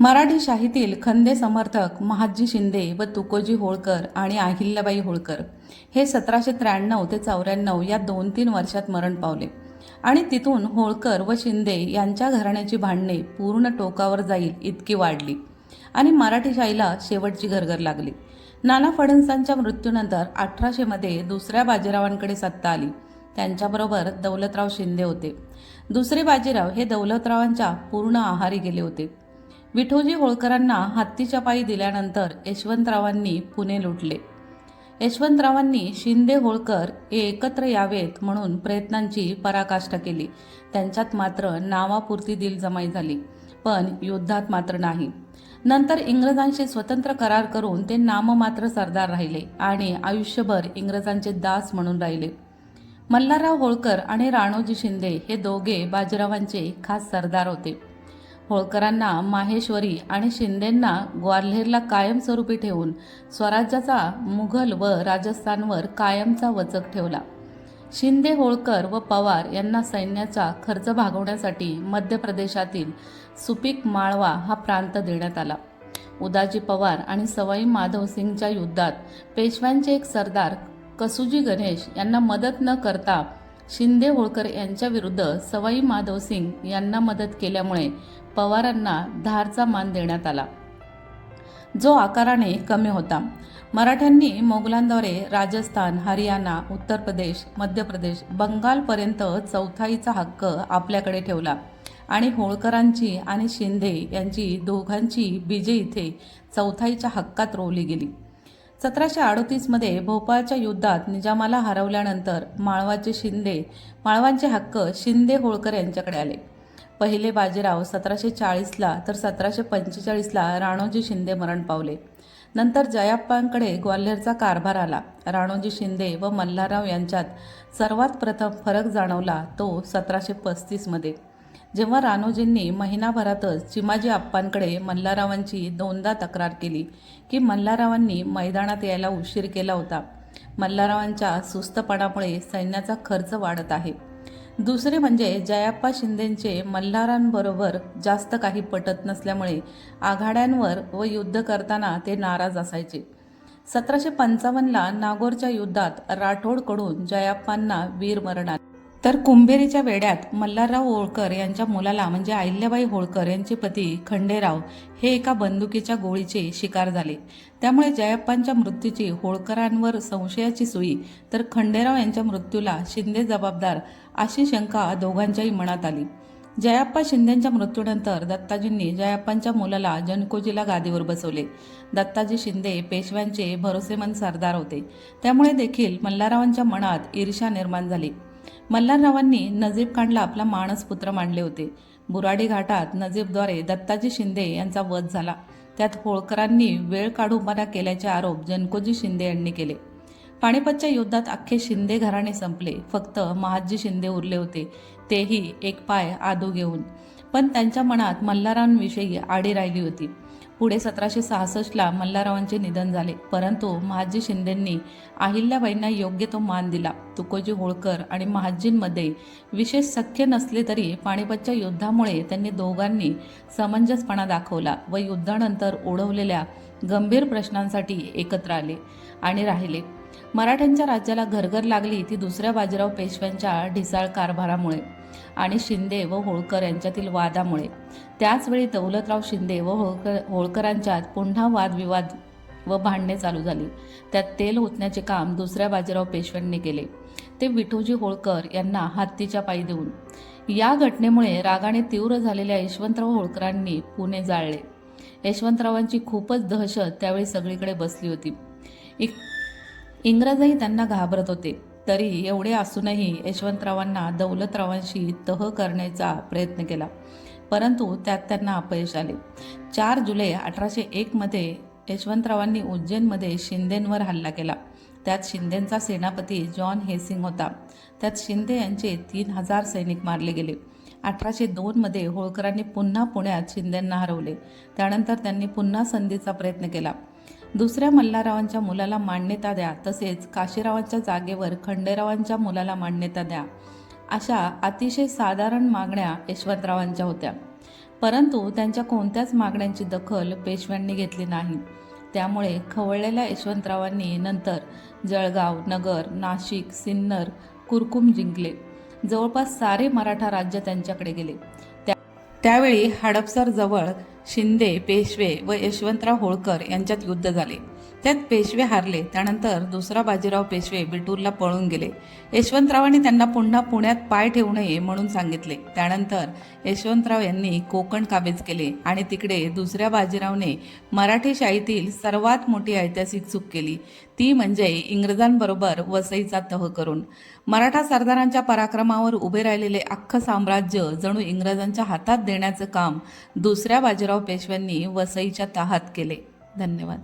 मराठी शाहीतील खंदे समर्थक महाजी शिंदे व तुकोजी होळकर आणि अहिल्याबाई होळकर हे सतराशे त्र्याण्णव ते चौऱ्याण्णव या दोन तीन वर्षात मरण पावले. आणि तिथून होळकर व शिंदे यांच्या घराण्याची भांडणे पूर्ण टोकावर जाईल इतकी वाढली. आणि मराठी शाहीला शेवटची घरघर लागली. नाना फडणसांच्या मृत्यूनंतर अठराशेमध्ये दुसऱ्या बाजीरावांकडे सत्ता आली. त्यांच्याबरोबर दौलतराव शिंदे होते. दुसरे बाजीराव हे दौलतरावांच्या पूर्ण आहारी गेले होते. विठोजी होळकरांना हत्तीच्या पायी दिल्यानंतर यशवंतरावांनी पुणे लुटले. यशवंतरावांनी शिंदे होळकर हे एकत्र यावेत म्हणून प्रयत्नांची पराकाष्ठा केली. त्यांच्यात मात्र नावापुरती दिलजमाई झाली पण युद्धात मात्र नाही. नंतर इंग्रजांशी स्वतंत्र करार करून ते नाममात्र सरदार राहिले आणि आयुष्यभर इंग्रजांचे दास म्हणून राहिले. मल्हारराव होळकर आणि राणोजी शिंदे हे दोघे बाजीरावांचे खास सरदार होते. होळकरांना माहेश्वरी आणि शिंदेंना ग्वाल्हेरला कायमस्वरूपी ठेवून स्वराज्याचा मुघल व राजस्थानवर कायमचा वचक ठेवला. शिंदे होळकर व पवार यांना सैन्याचा खर्च भागवण्यासाठी मध्य प्रदेशातील सुपीक माळवा हा प्रांत देण्यात आला. उदाजी पवार आणि सवाई माधवसिंगच्या युद्धात पेशव्यांचे एक सरदार कसुजी गणेश यांना मदत न करता शिंदे होळकर यांच्याविरुद्ध सवाई माधवसिंग यांना मदत केल्यामुळे पवारांना धारचा मान देण्यात आला. जो आकाराने कमी होता. मराठ्यांनी मोगलांद्वारे राजस्थान हरियाणा उत्तर प्रदेश मध्य प्रदेश बंगालपर्यंत चौथाईचा हक्क आपल्याकडे ठेवला आणि होळकरांची आणि शिंदे यांची दोघांची बीजे इथे चौथाईच्या हक्कात रोवली गेली. सतराशे अडोतीसमध्ये भोपाळच्या युद्धात निजामाला हरवल्यानंतर माळवाचे शिंदे माळवांचे हक्क शिंदे होळकर यांच्याकडे आले. पहिले बाजीराव सतराशे चाळीसला तर सतराशे पंचेचाळीसला राणोजी शिंदे मरण पावले. नंतर जयाप्पांकडे ग्वाल्हेरचा कारभार आला. राणोजी शिंदे व मल्हारराव यांच्यात सर्वात प्रथम फरक जाणवला तो सतराशे पस्तीसमध्ये जेव्हा रानोजींनी महिनाभरातच चिमाजी आप्पांकडे मल्हाररावांची दोनदा तक्रार केली की मल्हाररावांनी मैदानात यायला उशीर केला होता. मल्हाररावांच्या सुस्तपणामुळे सैन्याचा खर्च वाढत आहे. दुसरे म्हणजे जयाप्पा शिंदेंचे मल्हारांबरोबर जास्त काही पटत नसल्यामुळे आघाड्यांवर व युद्ध करताना ते नाराज असायचे. सतराशे पंचावन्नला नागोरच्या युद्धात राठोडकडून जयाप्पांना वीरमरण आले तर कुंभेरीच्या वेड्यात मल्हारराव होळकर यांच्या मुलाला म्हणजे अहिल्याबाई होळकर यांचे पती खंडेराव हे एका बंदुकीच्या गोळीचे शिकार झाले. त्यामुळे जयप्पांच्या मृत्यूची होळकरांवर संशयाची सुई तर खंडेराव यांच्या मृत्यूला शिंदे जबाबदार अशी शंका दोघांच्याही मनात आली. जयाप्पा शिंदेंच्या मृत्यूनंतर दत्ताजींनी जयाप्पांच्या मुलाला जनकोजीला गादीवर बसवले. दत्ताजी शिंदे पेशव्यांचे भरोसेमंद सरदार होते. त्यामुळे देखील मल्हाररावांच्या मनात ईर्ष्या निर्माण झाली. मल्हाररावांनी नजीब खानला आपला मानस पुत्र मानले होते. बुराडी घाटात नजीबद्वारे दत्ताजी शिंदे यांचा वध झाला. त्यात होळकरांनी वेळ काढून काढूपणा केल्याचे आरोप जनकोजी शिंदे यांनी केले. पानिपतच्या युद्धात अख्खे शिंदे घराणे संपले. फक्त महाजी शिंदे उरले होते. तेही एक पाय आदू घेऊन. पण त्यांच्या मनात मल्हारांविषयी आडी राहिली होती. पुढे सतराशे सहासष्टला मल्हाररावांचे निधन झाले. परंतु महाजी शिंदेंनी अहिल्याबाईंना योग्य तो मान दिला. तुकोजी होळकर आणि महाजींमध्ये विशेष सख्य नसले तरी पानिपतच्या युद्धामुळे त्यांनी दोघांनी समंजसपणा दाखवला व युद्धानंतर ओढवलेल्या गंभीर प्रश्नांसाठी एकत्र आले आणि राहिले. मराठ्यांच्या राज्याला घरघर लागली ती दुसऱ्या बाजीराव पेशव्यांच्या ढिसाळ कारभारामुळे आणि शिंदे व होळकर यांच्यातील वादामुळे. त्याचवेळी दौलतराव शिंदे व होळकर होळकरांच्यात पुन्हा वादविवाद व भांडणे चालू झाली. त्यात तेल ओतण्याचे काम दुसऱ्या बाजीराव पेशव्यांनी केले. ते विठोजी होळकर यांना हत्तीच्या पायी देऊन. या घटनेमुळे रागाने तीव्र झालेल्या यशवंतराव होळकरांनी पुणे जाळले. यशवंतरावांची खूपच दहशत त्यावेळी सगळीकडे बसली होती. एक इंग्रजही त्यांना घाबरत होते. तरी एवढे असूनही यशवंतरावांना दौलतरावांशी तह करण्याचा प्रयत्न केला. परंतु त्यात त्यांना अपयश आले. चार जुलै अठराशे एकमध्ये यशवंतरावांनी उज्जैनमध्ये शिंदेंवर हल्ला केला. त्यात शिंदेंचा सेनापती जॉन हेसिंग होता. त्यात शिंदे यांचे तीन हजार सैनिक मारले गेले. अठराशे दोनमध्ये होळकरांनी पुन्हा पुण्यात शिंदेंना हरवले. त्यानंतर त्यांनी पुन्हा संधीचा प्रयत्न केला. दुसऱ्या मल्हाररावांच्या मुलाला मान्यता द्या तसेच काशीरावांच्या जागेवर खंडेरावांच्या मुलाला मान्यता द्या. अशा अतिशय साधारण मागण्या यशवंतरावांच्या होत्या. परंतु त्यांच्या कोणत्याच मागण्यांची दखल पेशव्यांनी घेतली नाही. त्यामुळे खवळलेल्या यशवंतरावांनी नंतर जळगाव नगर नाशिक सिन्नर कुरकुम जिंकले. जवळपास सारे मराठा राज्य त्यांच्याकडे गेले. त्या त्यावेळी हडपसर जवळ शिंदे पेशवे व यशवंतराव होळकर यांच्यात युद्ध झाले. त्यात पेशवे हारले. त्यानंतर दुसरा बाजीराव पेशवे बिटूरला पळून गेले. यशवंतरावांनी त्यांना पुन्हा पुण्यात पाय ठेवू नये म्हणून सांगितले. त्यानंतर यशवंतराव यांनी कोकण काबीज केले आणि तिकडे दुसऱ्या बाजीरावने मराठी शाहीतील सर्वात मोठी ऐतिहासिक चूक केली. ती म्हणजे इंग्रजांबरोबर वसईचा तह करून. मराठा सरदारांच्या पराक्रमावर उभे राहिलेले अख्खं साम्राज्य जणू इंग्रजांच्या हातात देण्याचं काम दुसऱ्या बाजीराव पेशव्यांनी वसईच्या तहात केले. धन्यवाद.